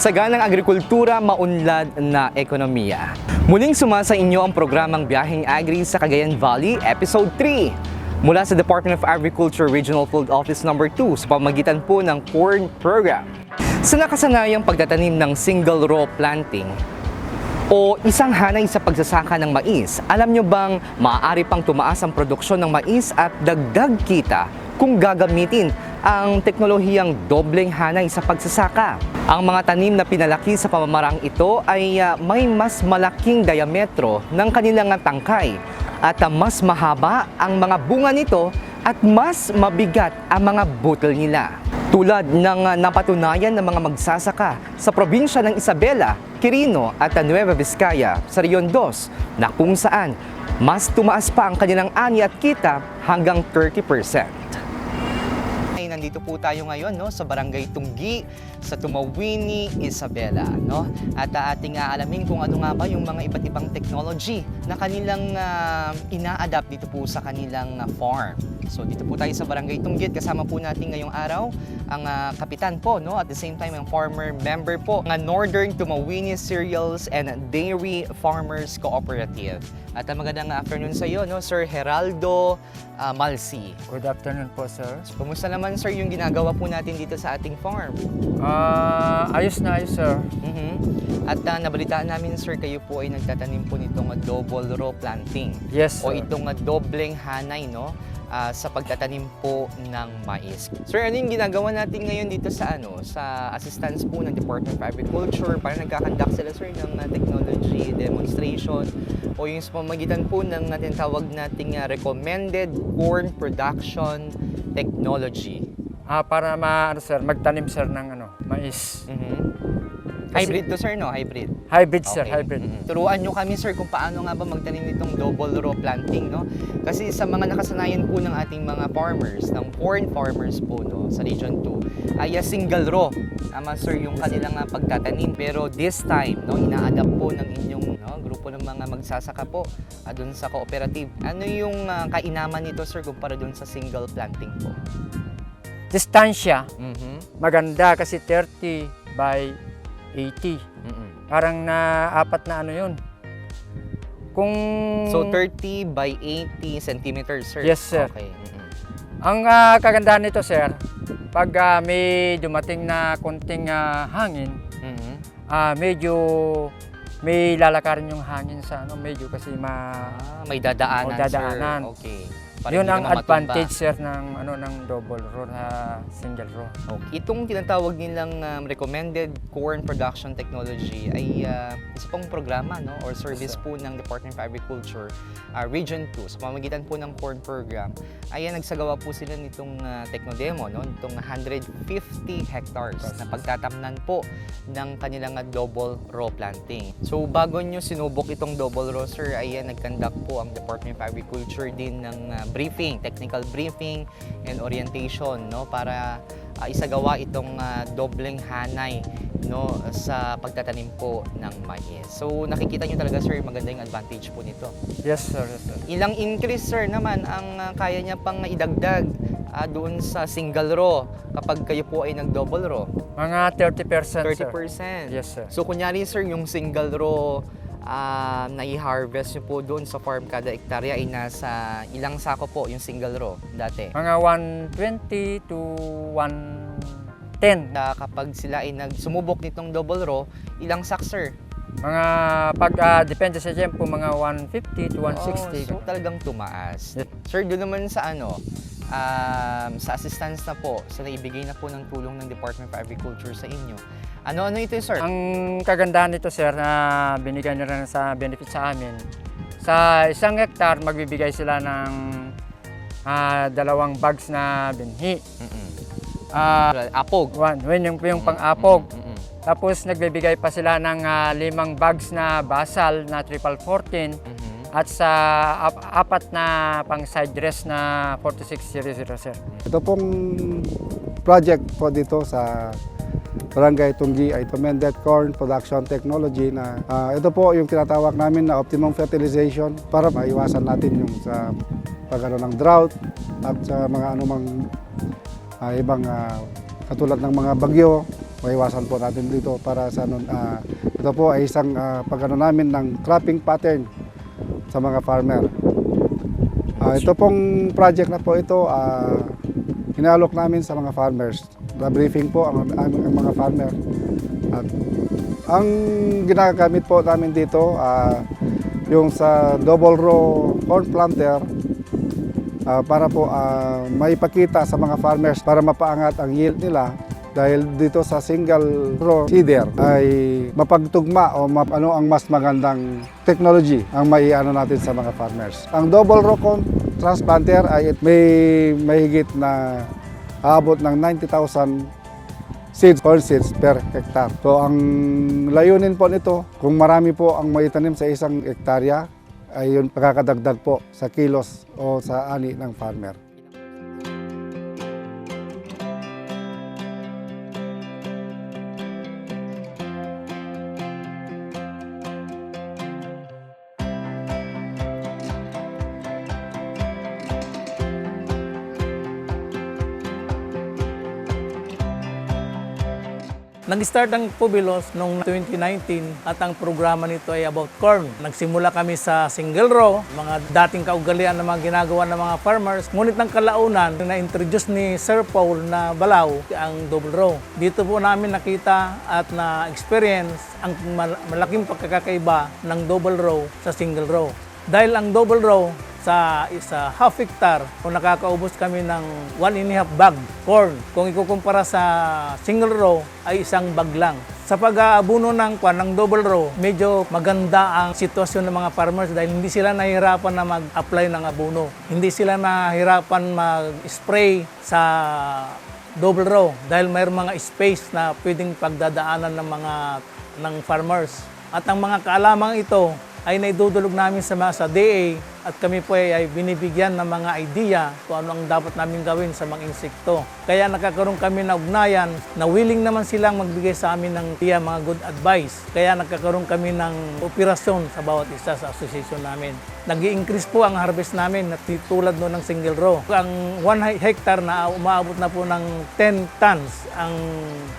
Masaganang agrikultura, maunlad na ekonomiya. Muling sumasa inyo ang programang Biyaheng Agri sa Cagayan Valley, Episode 3. Mula sa Department of Agriculture Regional Field Office No. 2 sa pamagitan po ng Corn Program. Sa nakasanayang pagtatanim ng single row planting, o isang hanay sa pagsasaka ng mais, alam nyo bang maaari pang tumaas ang produksyon ng mais at dagdag kita kung gagamitin ang teknolohiyang dobleng hanay sa pagsasaka. Ang mga tanim na pinalaki sa pamamarang ito ay ah, may mas malaking diametro ng kanilang tangkay at ah, mas mahaba ang mga bunga nito at mas mabigat ang mga butil nila. Tulad ng uh, napatunayan ng mga magsasaka sa probinsya ng Isabela, Quirino at Nueva Vizcaya sa Rion 2 na kung saan mas tumaas pa ang kanilang ani at kita hanggang 30%. Nandito po tayo ngayon no, sa Barangay Tunggi, sa Tumawini, Isabela. No? At uh, ating aalamin kung ano nga ba yung mga iba't ibang technology na kanilang uh, ina-adapt dito po sa kanilang uh, farm. So dito po tayo sa Barangay Tunggit. Kasama po natin ngayong araw ang uh, kapitan po, no? At the same time, ang farmer member po ng Northern Tumawini Cereals and Dairy Farmers Cooperative. At uh, magandang afternoon sa iyo, no? Sir Heraldo uh, Malsi. Good afternoon po, sir. So, kumusta naman, sir, yung ginagawa po natin dito sa ating farm? Ah, ayos na ayos, sir. Mhm. At uh, nabalitaan namin, sir, kayo po ay nagtatanim po nitong uh, double row planting. Yes, o sir. itong uh, dobleng hanay no ah, sa pagtatanim po ng mais. Sir, ano yung ginagawa natin ngayon dito sa ano sa assistance po ng Department of Agriculture para nagkakandak sila sir ng uh, technology demonstration o yung sa pamagitan po ng natin tawag nating uh, recommended corn production technology. Ah, para ma, ano, sir, magtanim, sir, ng ano, mais. Mhm. Kasi- Hybrid to sir no, hybrid. Hybrid, sir, Okay. hybrid. Mm. Turuan nyo kami sir kung paano nga ba magtanim nitong double row planting no. Kasi sa mga nakasanayan po ng ating mga farmers, ng corn farmers po no sa Region 2, ay ah, single row. Tama sir yung kanilang ah, pagtatanim pero this time no ina-adapt po ng inyong grupo ng mga magsasaka po ah, dun sa cooperative. Ano yung ah, kainaman nito sir kumpara dun sa single planting po? Distansya, Mhm. maganda kasi 30 by 80. Mhm. Parang na apat na ano yun. Kung... So 30 by 80 centimeters sir. Yes, sir. Okay. Mhm. Ang ah, kagandahan nito, sir, pag ah, may dumating na konting ah, hangin, Mhm. ah, medyo may lalakarin yung hangin sa ano, medyo kasi ma... Ah, may dadaanan, dadaanan. sir. Okay. Para yun ang advantage, sir, ng, ano, ng double row na single row. Okay. Itong tinatawag nilang um, recommended corn production technology ay uh, isa pong programa no or service Yes, po ng Department of Agriculture uh, Region 2 sa pamamagitan po ng corn program ay uh, nagsagawa po sila nitong uh, technodemo no nitong 150 hectares na pagtatamnan po ng kanilang uh, double row planting. So bago nyo sinubok itong double row sir ay uh, nagkandak po ang Department of Agriculture din ng uh, briefing, technical briefing and orientation no para uh, isagawa itong uh, dobleng hanay no sa pagtatanim po ng mais. So nakikita nyo talaga sir maganda yung advantage po nito. Yes, sir. Yes, sir. Ilang increase sir naman ang uh, kaya niya pang idagdag uh, doon sa single row kapag kayo po ay nag double row? Mga 30%, 30%. sir. Yes, sir. So kunyari sir yung single row uh, na i-harvest nyo po doon sa farm kada hektarya ay nasa ilang sako po yung single row dati? Mga 120 to 110. na kapag sila ay nagsumubok nitong double row, ilang sack, sir? Mga pag ah, depende sa tempo, mga 150 to 160. Oh, so talagang tumaas. Yes. Sir, doon naman sa ano, um, sa assistance na po, sa naibigay na po ng tulong ng Department of Agriculture sa inyo. Ano-ano ito, sir? Ang kagandahan nito, sir, na binigay nyo rin sa benefit sa amin, sa isang hektar, magbibigay sila ng ah, dalawang bags na binhi. Mm-mm. Ah, Apog. one, yun yung, yung pang-apog. Mm-mm. Tapos nagbibigay pa sila ng ah, limang bags na basal na triple 14 Mhm. at sa ap- apat na pang side dress na 4600 sir. Ito pong project po dito sa Barangay Tunggi ay recommended corn production technology na ah, ito po yung tinatawag namin na optimum fertilization para maiwasan natin yung sa pagano ng drought at sa mga anumang ah, ibang ah, katulad ng mga bagyo maiwasan po natin dito para sa ah, ito po ay isang uh, pagano namin ng cropping pattern sa mga farmer. Ah, ito pong project na po ito, ah, hinalok namin sa mga farmers. Na-briefing po ang, ang, ang mga farmer. At ang ginagamit po namin dito, ah, yung sa double row corn planter, ah, para po ah, maipakita sa mga farmers para mapaangat ang yield nila dahil dito sa single row seeder ay mapagtugma o map, ano ang mas magandang technology ang maiano natin sa mga farmers. Ang double row corn transplanter ay may mahigit na aabot ng 90,000 seeds, corn seeds per hectare. So ang layunin po nito, kung marami po ang maitanim sa isang hektarya, ay yun pagkakadagdag po sa kilos o sa ani ng farmer. Nag-start ang Pubilos noong 2019 at ang programa nito ay about corn. Nagsimula kami sa single row, mga dating kaugalian na mga ginagawa ng mga farmers. Ngunit ng kalaunan, na-introduce ni Sir Paul na balaw ang double row. Dito po namin nakita at na-experience ang mal- malaking pagkakaiba ng double row sa single row. Dahil ang double row sa isa half hectare kung nakakaubos kami ng one and a half bag corn. Kung ikukumpara sa single row ay isang bag lang. Sa pag-aabuno ng kwan ng double row, medyo maganda ang sitwasyon ng mga farmers dahil hindi sila nahihirapan na mag-apply ng abono. Hindi sila nahihirapan mag-spray sa double row dahil mayroong mga space na pwedeng pagdadaanan ng mga ng farmers. At ang mga kaalamang ito ay naidudulog namin sa mga sa DA at kami po ay, ay binibigyan ng mga idea kung ano ang dapat namin gawin sa mga insekto. Kaya nakakaroon kami na ugnayan na willing naman silang magbigay sa amin ng idea, mga good advice. Kaya nakakaroon kami ng operasyon sa bawat isa sa association namin. nag increase po ang harvest namin na tulad no ng single row. Ang 1 hectare na umaabot na po ng 10 tons ang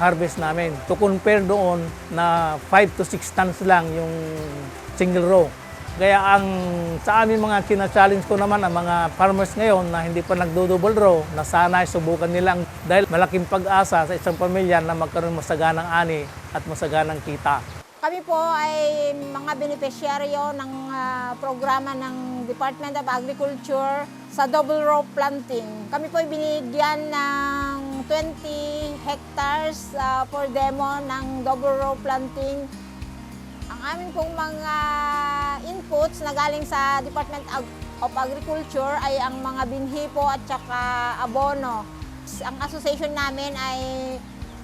harvest namin. To compare doon na 5 to 6 tons lang yung single row. Kaya ang sa amin mga kina-challenge ko naman ang mga farmers ngayon na hindi pa nagdo-double row na sana ay subukan nilang dahil malaking pag-asa sa isang pamilya na magkaroon masaganang ani at masaganang kita. Kami po ay mga beneficiaryo ng ah, programa ng Department of Agriculture sa double row planting. Kami po ay binigyan ng 20 hectares ah, for demo ng double row planting. Ang amin pong mga inputs na galing sa Department of Agriculture ay ang mga binhi po at saka abono. Ang association namin ay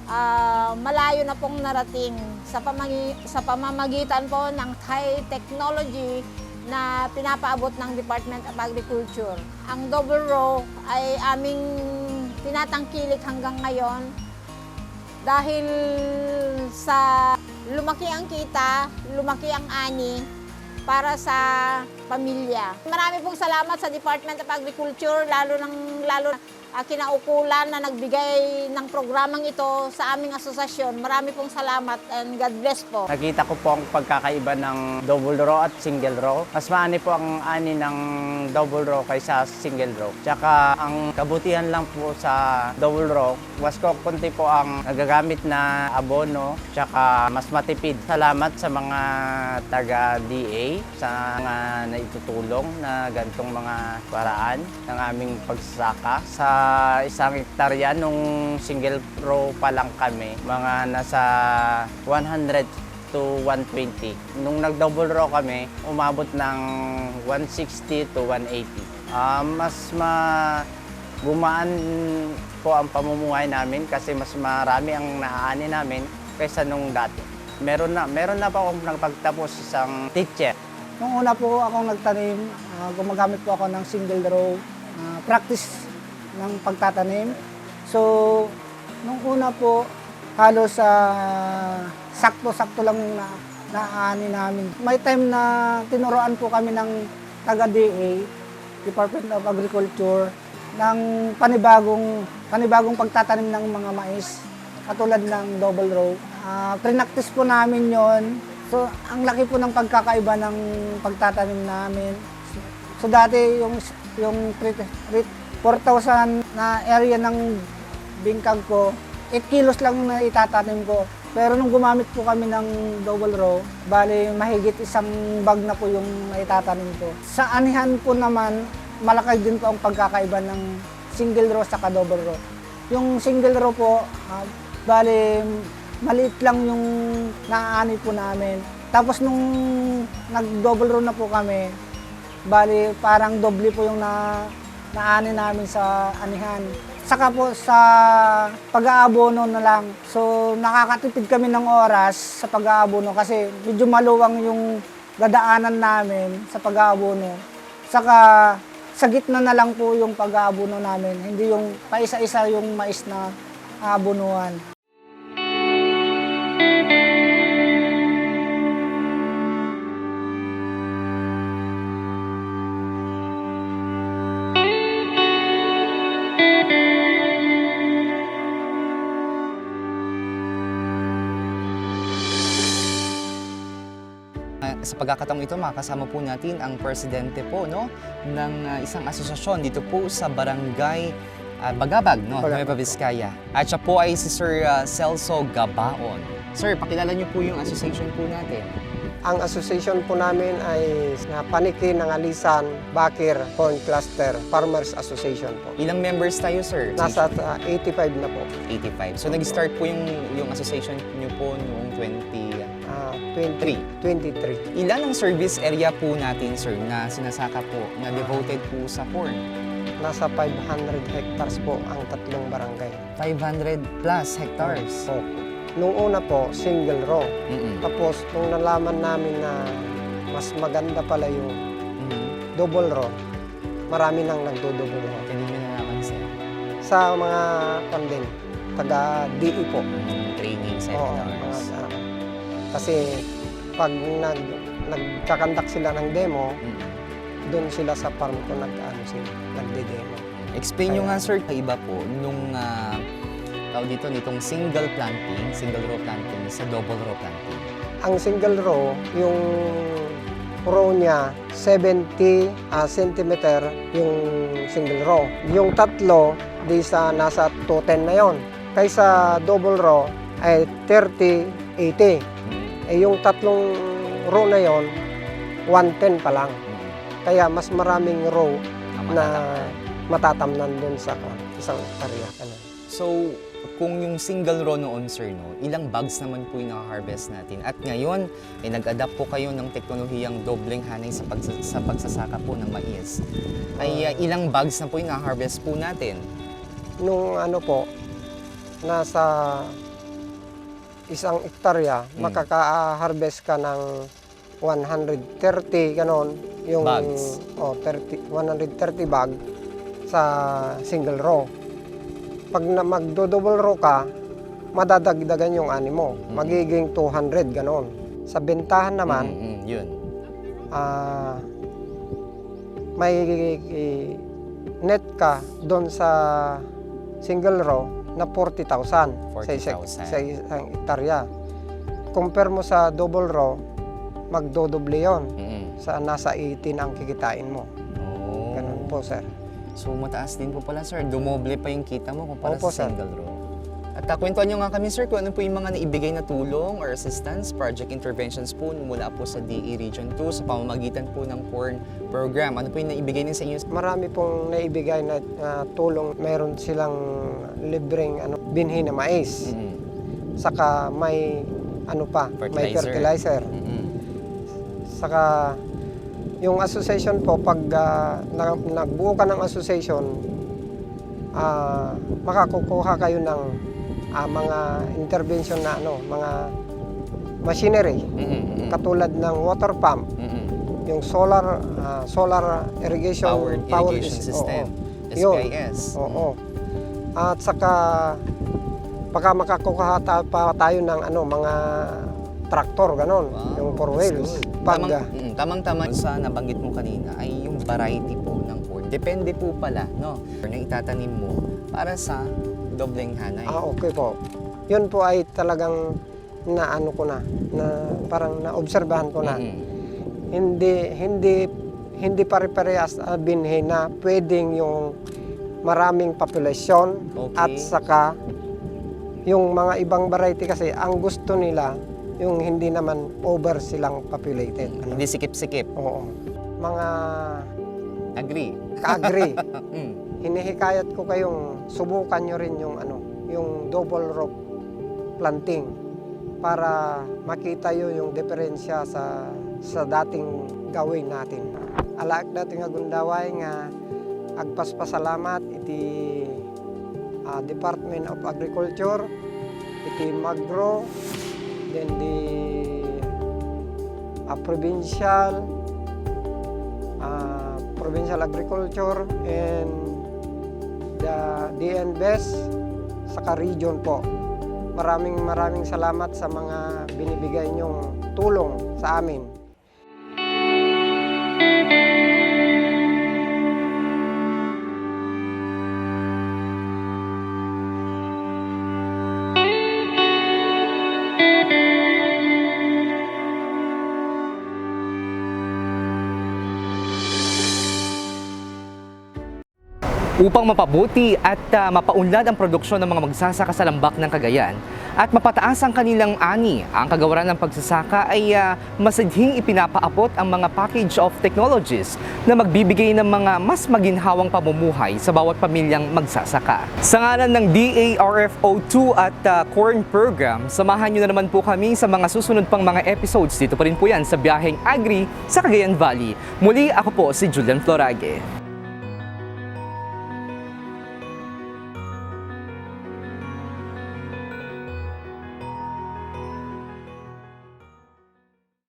ah, malayo na pong narating sa, pamagi- sa pamamagitan po ng high technology na pinapaabot ng Department of Agriculture. Ang double row ay aming tinatangkilik hanggang ngayon dahil sa lumaki ang kita, lumaki ang ani para sa pamilya. Marami pong salamat sa Department of Agriculture, lalo ng lalo ah, kinaukulan na nagbigay ng programang ito sa aming asosasyon. Marami pong salamat and God bless po. Nakita ko po ang pagkakaiba ng double row at single row. Mas maani po ang ani ng double row kaysa single row. Tsaka ang kabutihan lang po sa double row, was ko konti po ang nagagamit na abono, tsaka mas matipid. Salamat sa mga taga-DA sa mga naitutulong na gantong mga paraan ng aming pagsasaka. Sa isang hektarya nung single row pa lang kami, mga nasa 100 to 120. Nung nag-double row kami, umabot ng 160 to 180. Ah, mas ma gumaan po ang pamumuhay namin kasi mas marami ang naaani namin kaysa nung dati. Meron na, meron na pa akong nagpagtapos isang teacher. Nung una po akong nagtanim, ah, gumagamit po ako ng single row ah, practice ng pagtatanim. So, nung una po, halos sa sakto-sakto lang na, naani namin. May time na tinuruan po kami ng taga-DA, Department of Agriculture, ng panibagong, panibagong pagtatanim ng mga mais. katulad ng double row. Ah, pre-practice po namin yon. So, ang laki po ng pagkakaiba ng pagtatanim namin. So, dati yung yung 4,000 na area ng bingkag ko, 8 kilos lang na itatanim ko. Pero nung gumamit po kami ng double row, bali mahigit isang bag na po yung naitatanim ko. Sa anihan po naman, malaki din po ang pagkakaiba ng single row sa double row. Yung single row po, ah, bali maliit lang yung naaani po namin. Tapos nung nag-double row na po kami, bali parang doble po yung na naani namin sa anihan. Saka po sa pag-aabono na lang. So nakakatipid kami ng oras sa pag-aabono kasi medyo maluwang yung dadaanan namin sa pag-aabono. Saka sa gitna na lang po yung pag-aabono namin, hindi yung paisa-isa yung mais na aabonuhan. Sa pagkakataong ito, makakasama po natin ang presidente po no, ng ah, isang asosasyon dito po sa Barangay ah, Bagabag, no, Nueva Vizcaya. At siya po ay si Sir ah, Celso Gabaon. Sir, pakilala niyo po yung association po natin. Ang association po namin ay na Paniki ng Alisan Bakir Corn Cluster Farmers Association po. Ilang members tayo, sir? Nasa uh, 85 na po. 85. So, nag-start po yung, yung association niyo po noong 20... Ah, 20, 23. Ilan ang service area po natin, sir, na sinasaka po, na devoted po sa corn? Nasa 500 hectares po ang tatlong barangay. 500 plus hectares. Po. Nung una po, single row. Mm-mm. Tapos, nung nalaman namin na mas maganda pala yung Mhm. double row, marami nang nagdo-double row. Kanina na naman, sir. Sa mga kandin, taga DE po. Mm, training Oo, mga kasi pag nag nagkakandak sila ng demo, Mm. doon sila sa farm ko nag ano sila, nagde-demo. Explain nyo Kaya- nga sir, kaiba po nung ah, tawag dito nitong single planting, single row planting sa double row planting. Ang single row, yung row niya 70 ah, centimeter yung single row. Yung tatlo, di sa nasa 210 na yon. Kaysa double row ay 30 80. Eh yung tatlong row na yon 110 pa lang. Mm. Kaya mas maraming row na matatamnan doon sa isang area. Ano. So, kung yung single row noon sir, no, ilang bags naman po yung naka-harvest natin. At ngayon, ay nag-adapt po kayo ng teknolohiyang dobleng hanay sa, pagsa- sa pagsasaka po ng mais. Ay ah, ilang bags na po yung naka-harvest po natin? Nung ano po, nasa isang ektarya, Mm. makaka-harvest ka ng 130 ganon yung Bags. oh 30 130 bag sa single row. Pag na magdo-double row ka, madadagdagan yung ani mo. Mm. Magiging 200 ganon. Sa bentahan naman, Mm, mm, yun. ah may net ka doon sa single row na 40,000 sa isang, 40,000. sa isang hektarya. Compare mo sa double row, magdodoble yon. Mm. Sa nasa 18 ang kikitain mo. Oh. Ganun po, sir. So mataas din po pala sir, dumoble pa yung kita mo kumpara Opo, sa sir. single row. At uh, kwentuhan nyo nga kami sir kung ano po yung mga naibigay na tulong or assistance, project interventions po mula po sa DE Region 2 sa pamamagitan po ng corn program. Ano po yung naibigay niya sa inyo? Marami pong naibigay na ah, tulong. Meron silang libreng ano, binhi na mais. Mm. Saka may ano pa, may Fertilizer. fertilizer. Mm-mm. Saka yung association po, pag ah, na, nagbuo ka ng association, ah, makakukuha kayo ng ah, mga intervention na ano, mga machinery. Mm-mm. katulad ng water pump, Mm-mm. yung solar ah, solar irrigation Powered power irrigation is- system, Yun. SPIS. Oo. oo. At saka baka makakuha ta- pa tayo ng ano mga traktor ganon, Wow, yung four wheels. Pag Tamang, mm, tamang-tama sa nabanggit mo kanina ay yung variety po ng corn. Depende po pala, no? Na itatanim mo para sa dobleng hanay. Ah, okay po. Yun po ay talagang na ano ko na, na parang naobserbahan ko na. Mm. Hindi hindi hindi pare-parehas uh, binhi na pwedeng yung maraming populasyon Okay. at saka yung mga ibang variety kasi ang gusto nila yung hindi naman over silang populated. Ano? Hindi sikip-sikip. Oo. Mga Agree. ka-agree. Mm. Hinihikayat ko kayong subukan nyo rin yung ano, yung double row planting para makita yo yung diferensya sa sa dating gawin natin. Alaak dating nga gundaway nga agpaspasalamat iti ah, Department of Agriculture, iti Magro, then the ah, provincial ah, provincial agriculture and the DNBES saka region po. Maraming maraming salamat sa mga binibigay niyong tulong sa amin. Upang mapabuti at ah, mapaunlad ang produksyon ng mga magsasaka sa lambak ng Cagayan at mapataas ang kanilang ani. Ang kagawaran ng pagsasaka ay ah, masadhing ipinapaabot ang mga package of technologies na magbibigay ng mga mas maginhawang pamumuhay sa bawat pamilyang magsasaka. Sa ngalan ng DARFO2 at ah, Corn Program, samahan nyo na naman po kami sa mga susunod pang mga episodes. Dito pa rin po yan sa Biyaheng Agri sa Cagayan Valley. Muli ako po si Julian Florage.